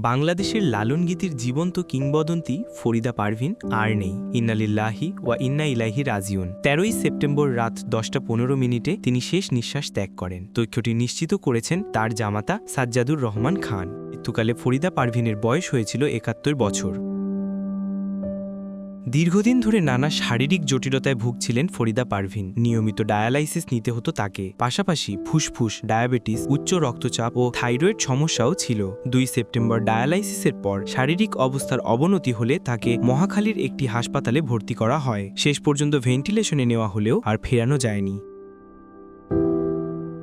বাংলাদেশের লালন গীতির জীবন্ত কিংবদন্তি ফরিদা পারভিন আর নেই। ইন্নালিল্লাহি ওয়া ইন্না ইলাহি রাজিউন। তেরোই সেপ্টেম্বর রাত দশটা পনেরো মিনিটে তিনি শেষ নিঃশ্বাস ত্যাগ করেন। তথ্যটি নিশ্চিত করেছেন তার জামাতা সাজ্জাদুর রহমান খান। মৃত্যুকালে ফরিদা পারভিনের বয়স হয়েছিল একাত্তর বছর। দীর্ঘদিন ধরে নানা শারীরিক জটিলতায় ভুগছিলেন ফরিদা পারভিন। নিয়মিত ডায়ালাইসিস নিতে হতো তাকে। পাশাপাশি ফুসফুস, ডায়াবেটিস, উচ্চ রক্তচাপ ও থাইরয়েড সমস্যাও ছিল। দুই সেপ্টেম্বর ডায়ালাইসিসের পর শারীরিক অবস্থার অবনতি হলে তাকে মহাখালীর একটি হাসপাতালে ভর্তি করা হয়। শেষ পর্যন্ত ভেন্টিলেশনে নেওয়া হলেও আর ফেরানো যায়নি।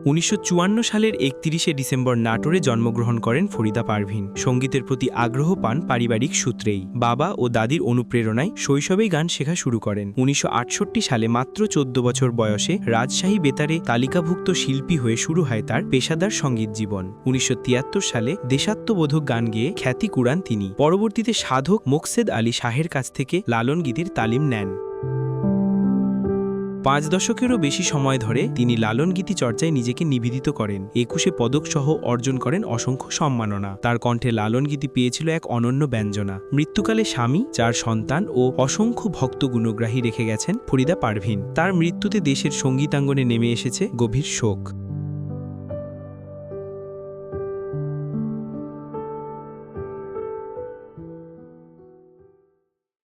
উনিশশো চুয়ান্ন সালের একত্রিশে ডিসেম্বর নাটোরে জন্মগ্রহণ করেন ফরিদা পারভিন। সঙ্গীতের প্রতি আগ্রহ পান পারিবারিক সূত্রেই। বাবা ও দাদির অনুপ্রেরণায় শৈশবেই গান শেখা শুরু করেন। উনিশশো আটষট্টি সালে মাত্র চোদ্দ বছর বয়সে রাজশাহী বেতারে তালিকাভুক্ত শিল্পী হয়ে শুরু হয় তার পেশাদার সংগীত জীবন। উনিশশো তিয়াত্তর সালে দেশাত্মবোধক গান গেয়ে খ্যাতি কুড়ান তিনি। পরবর্তীতে সাধক মোকসেদ আলী শাহের কাছ থেকে লালন গীতির তালিম নেন। পাঁচ দশকেরও বেশি সময় ধরে তিনি লালন গীতি চর্চায় নিজেকে নিবেদিত করেন। একুশে পদকসহ অর্জন করেন অসংখ্য সম্মাননা। তার কণ্ঠে লালন গীতি পেয়েছিল এক অনন্য ব্যঞ্জনা। মৃত্যুকালে স্বামী চার সন্তান ও অসংখ্য ভক্ত গুণগ্রাহী রেখে গেছেন ফরিদা পারভিন। তার মৃত্যুতে দেশের সঙ্গীতাঙ্গনে নেমে এসেছে গভীর শোক।